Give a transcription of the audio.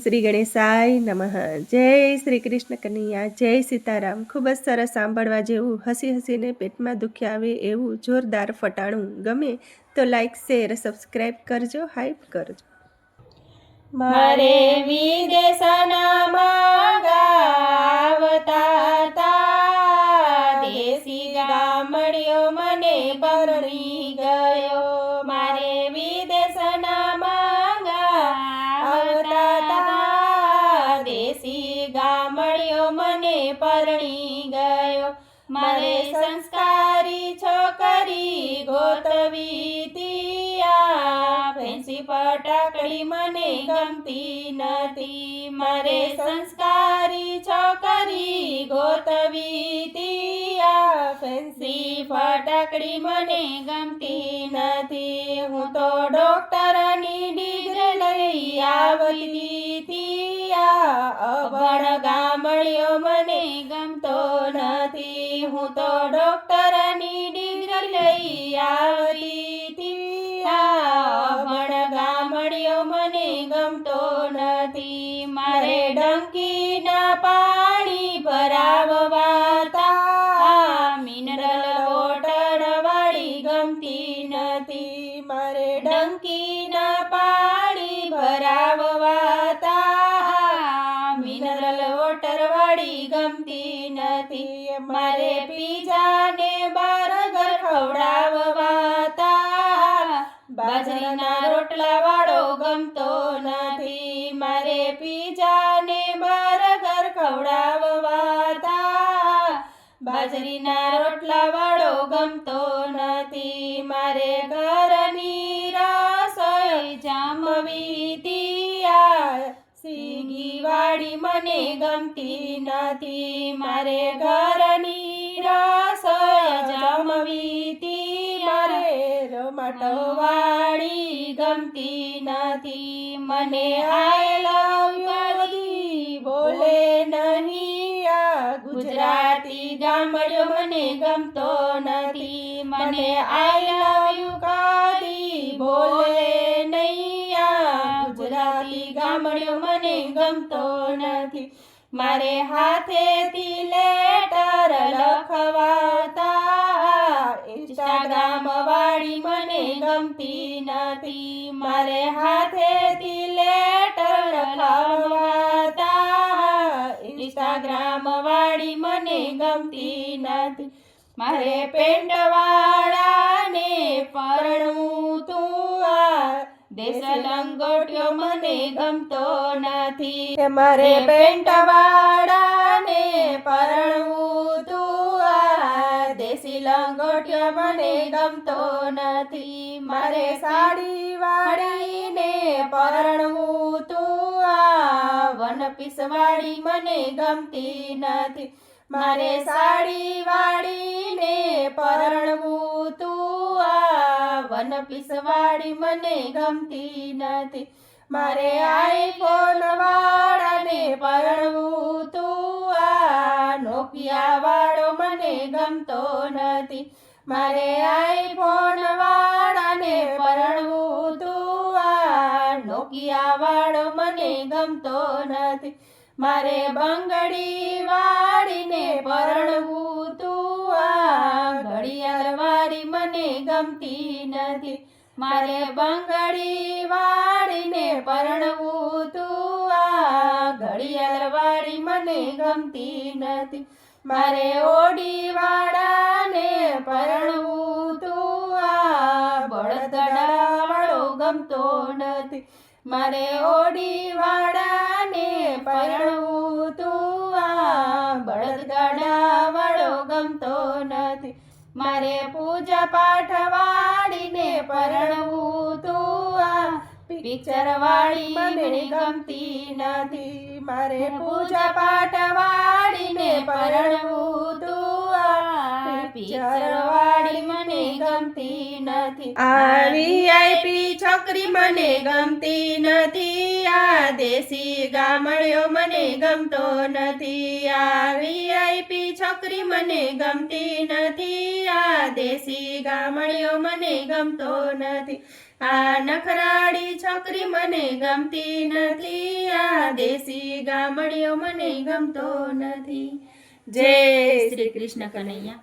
શ્રી ગણેશાય નમઃ. જય શ્રી કૃષ્ણ કનૈયા જય સીતારામ. ખૂબ જ સરસ સાંભળવા જેવું હસી હસીને પેટમાં દુખ્યા આવે એવું જોરદાર ફટાણું ગમે તો લાઈક શેર સબસ્ક્રાઈબ કરજો હાઈપ કરજો. મારે વિદેશના તા પરણી ગયો. મારે સંસ્કારી છોકરી ગોતવી તિયા ફેન્સી પટાકડી મને ગમતી નથી. મારે સંસ્કારી છોકરી ગોતવી તિયા ફેન્સી ફટાકડી મને ગમતી નથી. હું તો ડોક્ટરની ડિગ્રી લઈ આવતી તો ડોક્ટરની ડિગ્રી લઈ આવતી તિયા અભણ ગામડિયો મને ગમતો નથી. મારે ડંકીના પાણી ભરાવવાતા. મિનરલ વોટર વાળી ગમતી નથી. મારે ડંકીના પાણી ભરાવવાતા. મિનરલ વોટર વાળી ગમતી મારે પીજાને બાર બર્ગર ખવડાવવાતા. બાજરીના રોટલા વાળો ગમતો નથી. મારે પીજાને બાર બર્ગર ખવડાવવાતા. બાજરીના રોટલા વાળો ગમતો નથી. મારે ઘરની તિયા સીગી વાળી મને ગમતી નથી. મારે ઘરની રસ જમવીતી, મારે રમાટો ગમતી નથી. મને આઈ લવ બોલે નહીં. આ ગુજરાતી ગામડ્યો મને ગમતો નથી. મને આઈ લવ યુ બોલે ગામડ્યો મને ગમતો નથી. મારે હાથેથી લેટર લખવાતા. ઇન્સ્ટાગ્રામ વાળી મને ગમતી નથી. મારે હાથેથી લેટર લખવાતા. ઇન્સ્ટાગ્રામ વાળી મને ગમતી નથી. મારે પેન્ટ વાળાને પરણવું તું દેશ લંગોટ્યો મને ગમતો નથી. મારે પેન્ટ વાળાને પરણવું તું આ દેશી લંગોટ્યો મને ગમતો નથી. મારે સાડી વાળીને પરણવું તું આ વન પીસ વાળી મને ગમતી નથી. મારે સાડી વાળીને પરણવું તું વન પીસવાળી મને ગમતી નથી. મારે આઈફોન વાળાને પરણવું તું. આ નોકિયા વાળો મને ગમતો નથી. મારે આઈફોન વાળાને પરણવું તું. આ નોકિયા વાળો મને ગમતો નથી. મારે બંગડી વાળીને પરણવું મને ગમતી નથી. મારે બંગડી વાળીને પરણવું તું આ ઘડિયાળ વાળી મને ગમતી નથી. મારે ઓડી વાળાને પરણવું તું આ બળદડાવાળો ગમતો નથી. મારે ઓડી વાળાને પરણવું મારે પૂજા પાઠ વાળીને પરણવું તું આ પિક્ચર વાળી મને ગમતી નથી. મારે પૂજા પાઠ વાળીને પરણવું તું આ પિક્ચર વાળી મને ગમતી નથી. આ વીઆઈપી છોકરી મને ગમતી નથી. આ દેશી ગામડિયો મને ગમતો નથી. આ વીઆઈપી છોકરી મને ગમતી નથી. આ દેશી ગામડિયો મને ગમતો નથી. આ નખરાળી છોકરી મને ગમતી નથી. આ દેશી ગામડિયો મને ગમતો નથી. જય શ્રી કૃષ્ણ કનૈયા.